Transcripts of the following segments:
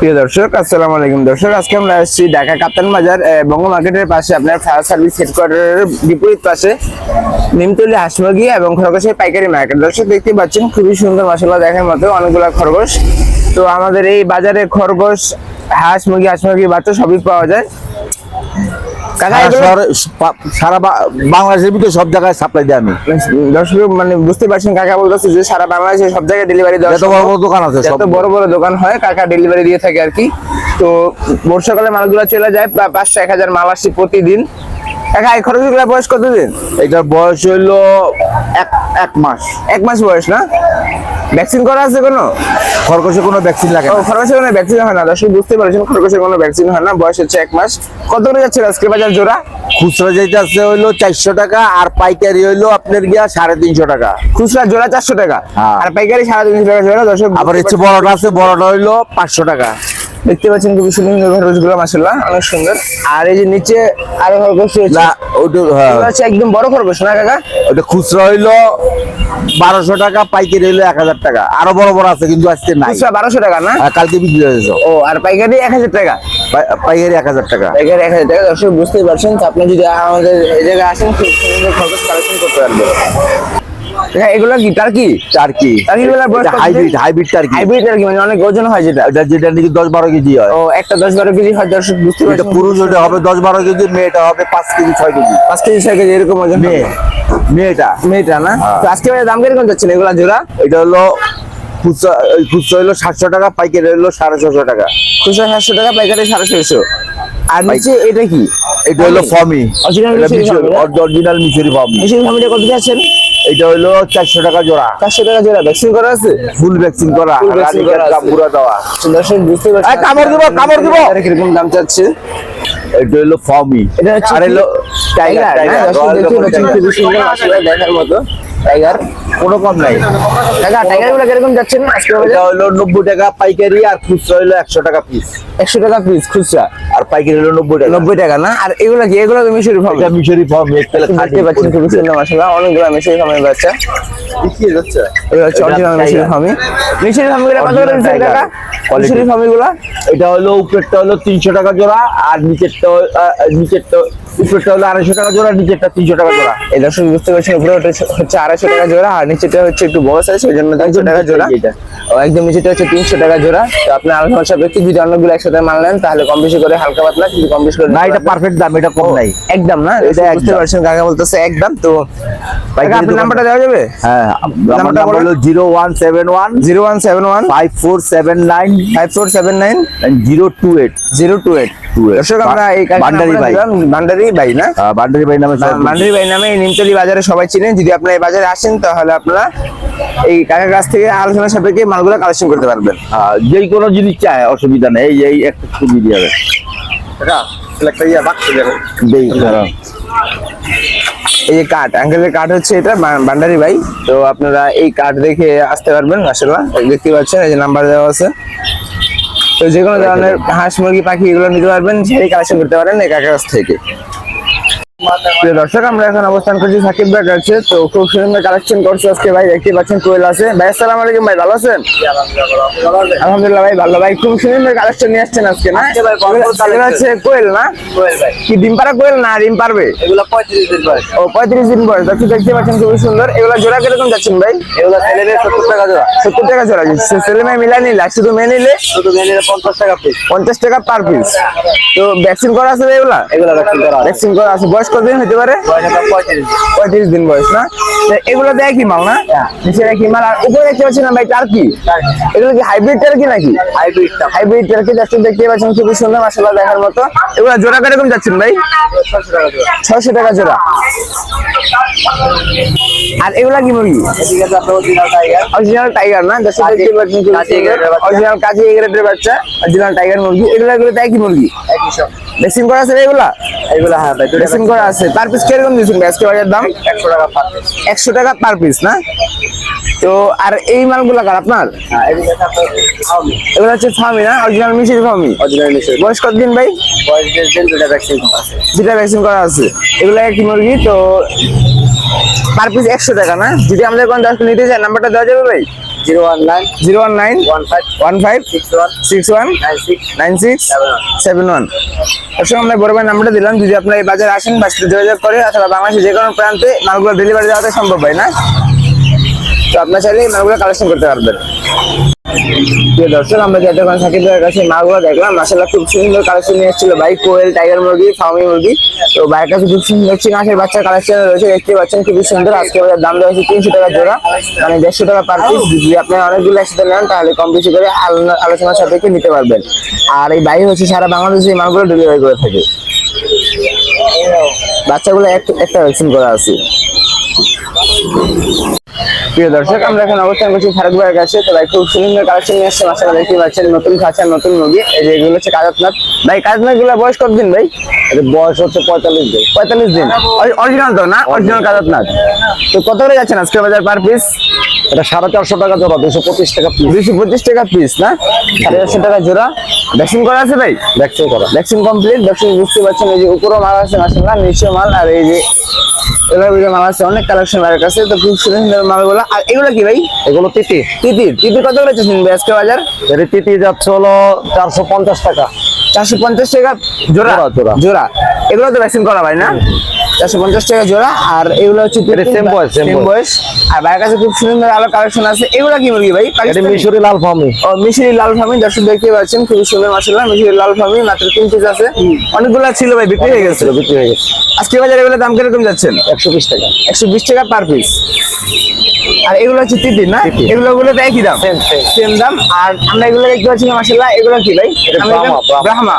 প্রিয় দর্শক, আসসালামু আলাইকুম। দর্শক, আজকে আমরা এসেছি ঢাকা কাপ্তান বাজার বঙ্গ মার্কেটের পাশে আপনার ফায়ার সার্ভিস হেডকোয়ার্টারের বিপরীত পাশে নিমতলি, হাঁসমুরগি এবং খরগোশের পাইকারি মার্কেট। দর্শক, দেখতে পাচ্ছেন, খুবই সুন্দর মশলা দেখার মতো অনেকগুলো খরগোশ। তো আমাদের এই বাজারে খরগোশ হাঁস মুরগি হাঁস মুরগি বাচ্চা সবই পাওয়া যায়। সারা বাংলাদেশের ভিতরে সব জায়গায় সাপ্লাই আমি। দর্শক মানে বুঝতে পারছেন কাকা বলতেছে যে সারা বাংলাদেশে সব জায়গায় ডেলিভারি দেওয়া বড় বড় দোকান আছে যত বড় বড় দোকান হয় কাকা ডেলিভারি দিয়ে থাকে আর কি। তো বর্ষাকালে মালগুলো চলে যায় প্রায় পাঁচশো এক হাজার মাল আসছে প্রতিদিন। কাকা এই খরচগুলো বয়স কতদিন? এটার বয়স হইল এক এক মাস। এক মাস বয়স না? ভ্যাকসিন করা আছে কোনো? খরগোশে কোনো ভ্যাকসিন লাগে না। খরচে কোনো ভ্যাকসিন হয় না। দর্শক বুঝতে পারছেন খরগোশে কোনো ভ্যাকসিন হয় না। বয়স হচ্ছে এক মাস। কত করে যাচ্ছে আজকে বাজার জোড়া? খুচরা যেটা আছে হইল চারশো টাকা আর পাইকারি হইল আপনার গিয়া সাড়ে তিনশো টাকা। খুচরা জোড়া চারশো টাকা। হ্যাঁ। আর পাইকারি সাড়ে তিনশো টাকা জোড়া। দর্শক আবার হচ্ছে বড়টা আছে বড়টা হইল পাঁচশো টাকা। দেখতে পাচ্ছেন খুবই সুন্দর খরচগুলো মাসাল্লাহ অনেক সুন্দর। আর এই যে নিচে আরও খরগোশ রয়েছে। ওটা হ্যাঁ, হচ্ছে একদম বড় খরগোশ না কাকা? ওটা খুচরা হইল বারোশো টাকা পাইকারি হইল এক হাজার টাকা। আরও বড় বড় আছে কিন্তু আজকে নাই। বারোশো টাকা না? কালকে বিক্রি হয়েছে ও আর পাইকারি এক হাজার টাকা? পাইকারি এক হাজার টাকা। পাইকারি এক হাজার টাকা দর্শক বুঝতেই পারছেন। আপনি যদি আমাদের এই জায়গায় আসেন খুব সুন্দর খরগোশ কালেকশন করতে পারবেন। হ্যাঁ, এগুলো কি? টার্কি? টার্কি। টার্কিগুলো বয়স কত hybrid hybrid turkey. Hybrid turkey মানে অনেক ওজন হয় যেটা। এটা যেটা নাকি দশ বারো কেজি হয়। ও একটা দশ বারো কেজি হয় দর্শক বুঝতে এটা পুরুষ ওটা হবে দশ বারো কেজি মেয়েটা হবে পাঁচ কেজি ছয় কেজি। পাঁচ কেজি ছয় কেজি এরকম ওজন মেয়ে। মেয়েটা। মেয়েটা না? হ্যাঁ। তো আজকে বাজারে দাম কীরকম যাচ্ছেন এগুলা জোড়া? এটা হলো খুচরা খুচরা হলো সাতশো টাকা পাইকারি হলো সাড়ে ছশো টাকা। খুচরা সাতশো টাকা পাইকারি সাড়ে ছয়শো। আর নিচে এটা কি? এটা হলো ফর্মি Original মিশরি ফার্মি না? অরিজিনাল মিশরি ফর্মি মিশির ফার্মিটা কত যাচ্ছেন এটা হলো চারশো টাকা জোড়া। চারশো টাকা জোড়া। ভ্যাকসিন করা আছে? ফুল ভ্যাকসিন করা। কামড়া দেওয়া। দর্শক বুঝতে পারছি কামড় দিব, কামড় দিব। কীরকম দাম চাচ্ছে? এটা হলো ফর্মি এটা হলো টাইগার টাইগার সুন্দর দেখার মতো। টাইগার কোনো কম নাই। টাকা টাইগারগুলো কীরকম যাচ্ছেন? এটা হলো নব্বই টাকা পাইকারি আর খুচরা হলো একশো টাকা পিস একশো টাকা পিস খুচরা। আর পাইকারি হলো নব্বই টাকা। নব্বই টাকা না? আর এগুলো কি? এগুলো তো মিশরি ফার্ম এটা মিশরি ফর্মি দেখতে পাচ্ছেন খুবই সুন্দর মশলা অনেকগুলো মিশরি ফার্মের বাচ্চা। এটা হলো উপরেরটা হলো তিনশো টাকা জোড়া আর নিচেরটা নিচেরটা উপরেরটা হলো আড়াইশো টাকা জোড়া নিচেরটা তিনশো টাকা জোড়া। এই দর্শক বুঝতে পারছেন উপরে হচ্ছে আড়াইশো টাকা জোড়া আর নিচেটা হচ্ছে একটু বড় সাইজ ওই জন্য তিনশো টাকা জোড়া। একদম নিচেটা হচ্ছে তিনশো টাকা জোড়া। তো আপনি আলোচনা সাপেক্ষে যদি অন্যগুলো একসাথে মাল নেন তাহলে কম বেশি করে হালকা পাতলা কিছু কম বেশি করে না এটা পারফেক্ট দাম এটা কম নাই। একদম না? এটা বুঝতে পারছেন কাকা বলতেছে একদম তো আপনার নাম্বারটা দেওয়া যাবে? হ্যাঁ নাম্বারটা নাম্বার হলো zero one seven one zero one seven one five four seven nine five four seven nine zero two eight. Zero two eight. দর্শক আমরা এই কাকার ভাই দিলাম, ভাই না? বান্ডারি ভাই নামে ভাই নামে এই নিমতলি বাজারে সবাই চিনেন। যদি আপনারা এই বাজারে আসেন তাহলে আপনারা এই কাকার কাছ থেকে আলোচনা সাপেক্ষে মালগুলো কালেকশন করতে পারবেন। যেই কোনো জিনিস চায় অসুবিধা নেই। এই এই একটা ছবি দিয়ে দেবে এই যে কাঠ আঙ্কেলের কাঠ হচ্ছে এটা বান্ডারি ভাই তো আপনারা এই কাঠ দেখে আসতে পারবেন মাসাল্লাহ দেখতে পাচ্ছেন এই যে নাম্বার দেওয়া আছে। তো যে কোনো ধরনের হাঁস, মুরগি, পাখি এগুলো নিতে পারবেন, সেই কালেকশন করতে পারেন কাকার কাছ থেকে। দর্শক আমরা এখন অবস্থান করছি সাকিব ভাই কাছে। তো খুব সুন্দর কালেকশন করছে আজকে ভাই দেখতে পাচ্ছেন কোয়েল আছে। ভাই আসসালামু আলাইকুম ভাই ভালো আছেন? আলহামদুলিল্লাহ ভাই ভালো। ভাই খুব সুন্দর কালেকশন নিয়ে আসছেন আজকে না? হচ্ছে কোয়েল না? কি ডিম পাড়া কোয়েল না ডিম পারবে এগুলো পঁয়ত্রিশ দিন বয়স। ও পঁয়ত্রিশ দিন বয়স। দর্শক দেখতে পাচ্ছেন খুবই সুন্দর। এগুলো জোড়া কীরকম যাচ্ছেন ভাই? এগুলো ছেলে মেয়ে সত্তর টাকা জোড়া। সত্তর টাকা জোড়া। যাচ্ছে ছেলে মেয়ে মিলা নিলে শুধু মেয়ে নিলে? শুধু মেয়ে নিলে পঞ্চাশ টাকা পিস পঞ্চাশ টাকা পার পিস তো ভ্যাকসিন করা আছে এগুলা? এগুলো ভ্যাকসিন করা ভ্যাকসিন করা আছে। বয়স কতদিন হতে পারে। পঁয়ত্রিশ দিন। বয়স না? এগুলো তো কি মাল না? নিচে একই মাল আর উপরে দেখতে পাচ্ছি না ভাই টার্কি এগুলো কি হাইব্রিড টার্কি নাকি? হাইব্রিড হাইব্রিড টার্কি যাচ্ছে দেখতে পাচ্ছেন খুবই সুন্দর মাসাল্লাহ দেখার মতো। এগুলো জোড়া কীরকম যাচ্ছেন ভাই? ছশো টাকা জোড়া। ছশো টাকা জোড়া। আর এগুলা কি মুরগি? অরিজিনাল টাইগার না। অরিজিনাল কাজী এগ্রেডের বাচ্চা। অরিজিনাল টাইগার মুরগি। এগুলা এগুলো একই কি মুরগি? ভ্যাকসিন করা আছে এগুলা? এগুলা হ্যাঁ ভাই ভ্যাকসিন করা আছে। পার পিস কীরকম দিচ্ছেন আজকে বাজার দাম? একশো টাকা পার পিস একশো টাকা পার পিস না? তো আর এই মালগুলা কার? আপনার? হ্যাঁ এগুলো হচ্ছে ফার্মি না? অরিজিনাল মিশির ফার্মি অরিজিনাল মিশর বয়স কতদিন ভাই? বয়স দিন দুটা ভ্যাকসিন দুটা ভ্যাকসিন করা আছে। এগুলো একই মুরগি তো পার পিস একশো টাকা না? যদি আমাদের কোনো দশ নিতে চাই নাম্বারটা দেওয়া যাবে ভাই? Zero one nine zero one nine one five one five six one six one nine six nine six seven one. অবশ্যই আমরা বড় ভাই নাম্বারটা দিলাম যদি আপনারা এই বাজারে আসেন বা যোগাযোগ করে অথবা বাংলাদেশের যে কোনো প্রান্তে মালগুলো ডেলিভারি দেওয়াটা সম্ভব হয় না। আপনার চাইলে এই মালগুলো কালেকশন করতে পারবেন। দর্শক, আমরা ওখানে সাকিব ভাইয়ের কাছে মালগুলো দেখলাম মাসাল্লাহ খুব সুন্দর কালেকশন নিয়ে এসেছিল ভাই, কোয়েল টাইগার মুরগি, ফার্মি মুরগি। তো ভাইয়ের কাছে খুব সুন্দর চিনাশের বাচ্চা কালেকশন রয়েছে দেখতে পাচ্ছেন খুবই সুন্দর। আজকে আমাদের দাম হচ্ছে তিনশো টাকা জোড়া মানে দেড়শো টাকা পার পিস যদি আপনি অনেকগুলো একসাথে নেন, তাহলে কম বেশি করে আলো- আলোচনার সাপেক্ষে নিতে পারবেন। আর এই ভাই হচ্ছে সারা বাংলাদেশে এই মালগুলো ডেলিভারি করে থাকে। বাচ্চাগুলো এক- একটা ভ্যাকসিন করা আছে। প্রিয় দর্শক আমরা এখন অবস্থান করছি ফারুক ভাইয়ের কাছে। তো ভাই খুব সুন্দর কালেকশন নিয়ে আসছে মাসালা দেখতে পাচ্ছেন নতুন খাঁচা নতুন মুরগি এই যে এগুলো হচ্ছে কাজতনাথ ভাই কাজতনাথগুলো বয়স কতদিন ভাই? বয়স হচ্ছে পঁয়তাল্লিশ দিন। পঁয়তাল্লিশ দিন। অরিজিনাল তো না? অরিজিনাল কাজতনাথ তো কত করে যাচ্ছেন আজকে বাজার পার পিস এটা সাড়ে চারশো টাকা জোড়া দুশো পঁচিশ টাকা পিস দুইশো পঁচিশ টাকা পিস না? সাড়ে চারশো টাকা জোড়া। ভ্যাকসিন করা আছে ভাই? ভ্যাকসিন করা। ভ্যাকসিন কমপ্লিট ভ্যাকসিন বুঝতে পারছেন এই যে উপরও মাল আছে মাসাল্লাহ নিচেও মাল আর এই যে এবার ভিডিও মাল আছে অনেক কালেকশন বাইরের কাছে তো খুব সুন্দর সুন্দর মালগুলো। আর এগুলো কি ভাই? এগুলো তিতি। তিতি। তিতি কত করে চাচ্ছেন ভাই আজকে বাজার? এর তিতি যাচ্ছে হলো চারশো পঞ্চাশ টাকা। চারশো পঞ্চাশ টাকা জোড়া, জোড়া। জোড়া। এগুলো তো ভ্যাকসিন করা ভাই না? চারশো পঞ্চাশ টাকা জোড়া আর এগুলো হচ্ছে same বয়স, আর ভাইয়ের কাছে খুব সুন্দর আলো কালেকশন আছে। এগুলো কি মুরগি ভাই? মিশরি লাল ফার্মি ও মিশরি লাল ফার্মি দর্শক দেখতে পাচ্ছেন খুব সুন্দর মাসাল্লাহ মিশরি লাল ফার্মি মাত্র তিন পিস আছে। অনেকগুলো ছিল ভাই বিক্রি হয়ে গেছে? বিক্রি হয়ে গেছে। আজকে বাজারে এগুলো দাম কীরকম যাচ্ছেন? একশো বিশ টাকা। একশো বিশ টাকা পার পিস আর এগুলো হচ্ছে তিতির না? এগুলো গুলো একই দাম. সেম দাম। আর আমরা এগুলো দেখতে পাচ্ছি মাসাল্লাহ এগুলো কি ভাই। ব্রাহ্মা।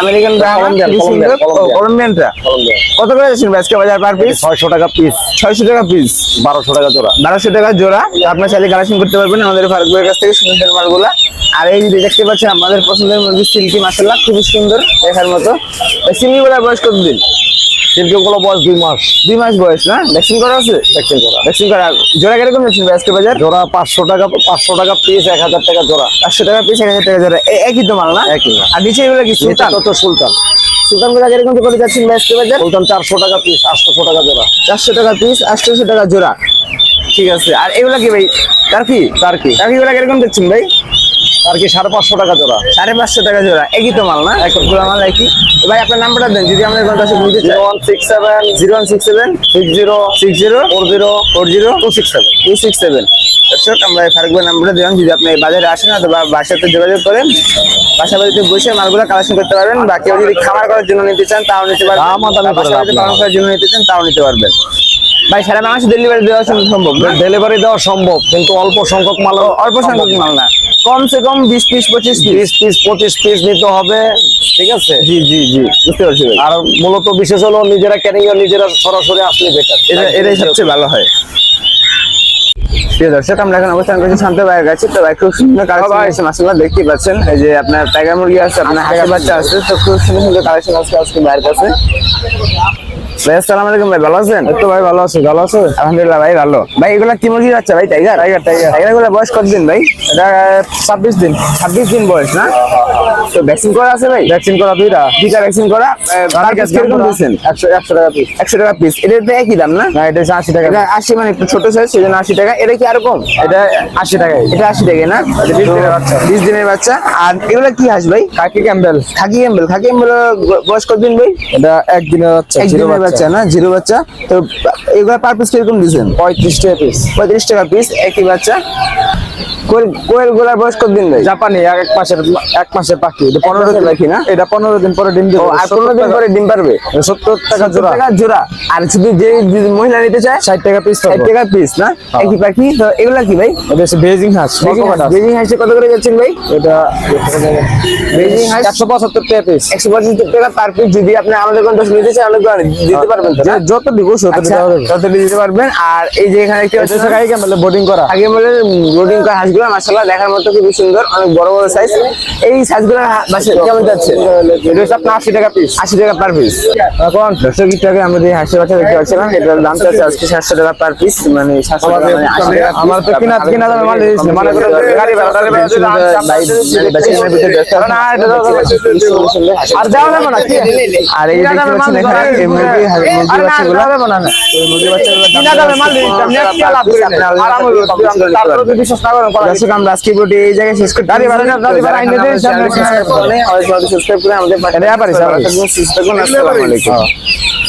আমেরিকান. কলম্বিয়ানটা কত করে যাচ্ছেন আজকে বাজার পার পিস ছয়শো টাকা পিস ছয়শো টাকা পিস বারোশো টাকা জোড়া। বারোশো টাকা জোড়া। আপনার চাইলে কালেকশন করতে পারবেন আমাদের ফারুক কাছ থেকে সুন্দর মালগুলো। আর এই যে দেখতে পাচ্ছেন আমাদের পছন্দের মুরগি সিল্কি মাসাল্লাহ খুবই সুন্দর দেখার মতো। সিল্কি গুলা বয়স কতদিন? সিল্কগুলো বয়স দুই মাস। দুই মাস বয়স না? ভ্যাকসিন করা আছে? ভ্যাকসিন করা। ভ্যাকসিন করা। জোড়া কীরকম ভাই আজকে বাজার? জোড়া পাঁচশো টাকা পাঁচশো টাকা পিস এক হাজার টাকা জোড়া। পাঁচশো টাকা পিস এক হাজার টাকা জোড়া। একই তো মাল না? একই। আর নিচে এগুলো কি সুলতান? তত সুলতান। সুলতানগুলা কীরকম করে যাচ্ছেন আজকে বাজার? সুলতান চারশো টাকা পিস আটশোশো টাকা জোড়া। চারশো টাকা পিস আটশোশো টাকা জোড়া। ঠিক আছে। আর এগুলা কি ভাই? তার কি তার কি তার কি গুলা কীরকম দিচ্ছেন ভাই? তার কি সাড়ে পাঁচশো টাকা জোড়া। সাড়ে পাঁচশো টাকা জোড়া। একই তো মাল না? এক মাল একই? ভাই আপনার নাম্বারটা দেন যদি আমাদের কোনো দর্শক নিতে চায়। One six seven zero one six seven six zero six zero four zero four zero two six seven. Two six seven. দর্শক আমরা ফারুক ভাই নাম্বারটা দিলাম যদি আপনি বাজারে আসেন অথবা বাসাতে যোগাযোগ করেন বাসা বসে মালগুলো কালেকশন করতে পারবেন। বা কেউ যদি খামার করার জন্য নিতে চান তাও নিতে পারবেন। পালন করার জন্য নিতে চান তাও নিতে পারবেন। ভাই সারা বাংলাদেশে ডেলিভারি দেওয়া সম্ভব ডেলিভারি দেওয়া সম্ভব কিন্তু অল্প সংখ্যক মাল অল্প সংখ্যক মাল না। কমসে কম বিশ পিস পঁচিশ বিশ পিস পঁচিশ পিস নিতে হবে ঠিক আছে? জি জি জি। বুঝতে পারছি আর মূলত বিশেষ হলো নিজেরা ক্যানিং নিজেরা সরাসরি আসলে বেটার এটা এটাই সবচেয়ে ভালো হয়। প্রিয় দর্শক আমরা এখন অবস্থান করছি শান্ত ভাইয়ের কাছে। তো ভাই খুব সুন্দর কালেকশন আছে মাসাল্লাহ দেখতেই পাচ্ছেন। এই যে আপনার টাইগার মুরগি আছে আপনার হাঁসের বাচ্চা আছে তো খুব সুন্দর সুন্দর কালেকশন আছে আজকে ভাইয়ের কাছে। ভাই আসসালামু আলাইকুম ভাই ভালো আছেন? তো ভাই ভালো আছে ভালো আছো? আলহামদুলিল্লাহ ভাই ভালো। ভাই এগুলা কি মুরগি বাচ্চা ভাই টাইগার টাইগার টাইগার টাইগারগুলো বয়স কতদিন ভাই? এটা ছাব্বিশ দিন। ছাব্বিশ দিন বয়স না? তো ভ্যাকসিন করা আছে ভাই? ভ্যাকসিন করা দুইটা। টিকা ভ্যাকসিন করা কীরকম দিচ্ছেন একশো একশো টাকা পিস একশো টাকা পিস এটা তো একই দাম না? না এটা হচ্ছে আশি টাকা। আশি মানে একটু ছোট সাইজ সেজন্য আশি টাকা। এটা কি আরকম এটা আশি টাকায়। এটা আশি টাকা না? এটা 20 দিনের বাচ্চা। বিশ দিনের বাচ্চা। আর এগুলো কি হাঁস ভাই? Khaki Campbell. Khaki Campbell khaki Campbell বয়স কতদিন ভাই? এটা একদিনের বাচ্চা এক জিরো বাচ্চা। না? জিরো বাচ্চা। তো এগুলো পার পিস কীরকম দিচ্ছেন পঁয়ত্রিশ টাকা পিস পঁয়ত্রিশ টাকা পিস একই বাচ্চা। কোয়েল কোয়েল গোলার বয়স কতদিন ভাই? জাপানি এক মাসের এক মাসের পাখি এটা পনেরো দিন। রাখি না? এটা পনেরো দিন পরে ডিম দেবে আর পনেরো দিন পরে ডিম পারবে? সত্তর টাকা জোড়া। টাকা জোড়া। আর শুধু যে মহিলা নিতে চায় ষাট টাকা পিস ষাট টাকা পিস না? একই পাখি? তো এগুলা কি ভাই? এটা হচ্ছে বেজিং হাঁস বেজিং হাঁসে কত করে যাচ্ছেন ভাই? এটা বেজিং হাঁস একশো পঁচাত্তর টাকা পিস একশো পঁচাত্তর টাকা পার পিস যদি আপনি আমাদের কোন নিতে চান দিতে পারবেন না? যত দিব আচ্ছা, তত দিতে পারবেন। আর এই যে এখানে কাকি বোর্ডিং করা। আগে বলে লোডিং করা হাঁসগুলো মাসাল্লাহ দেখার মতো খুবই সুন্দর অনেক বড় বড় সাইজ এই সাইজগুলোর বাসে কেমন যাচ্ছে? এটা হচ্ছে আপনার আশি টাকা পিস আশি টাকা পার পিস এখন দর্শক একটু আগে আমাদের হাঁসের বাচ্চা দেখতে পাচ্ছিলাম এটার দাম চাচ্ছে আজকে সাতশো টাকা পার পিস মানে টাকা মানে টাকা। আমার তো কিনা কিনা দামে মনে। মানে আর দেওয়া যাবে না আর এই দেখতে পাচ্ছেন এখানে মুরগি মুরগি বাচ্চাগুলো। মুরগি বাচ্চাগুলোর দাম কিনা দামে মাল দিয়েছি, আমি এক টাকা লাভ করি নাই। আরাম হইল, তারপরে যদি বিশ্বাস না করেন, করা দর্শক আমরা আজকে ভিডিওটি এই জায়গায় শেষ গাড়ি ভাড়া না, গাড়ি ভাড়া আইনে দিয়ে সাবস্ক্রাইব করে আমাদের পাশে এটা ব্যাপারই, থাকুন। থাকুন, আসসালামু আলাইকুম।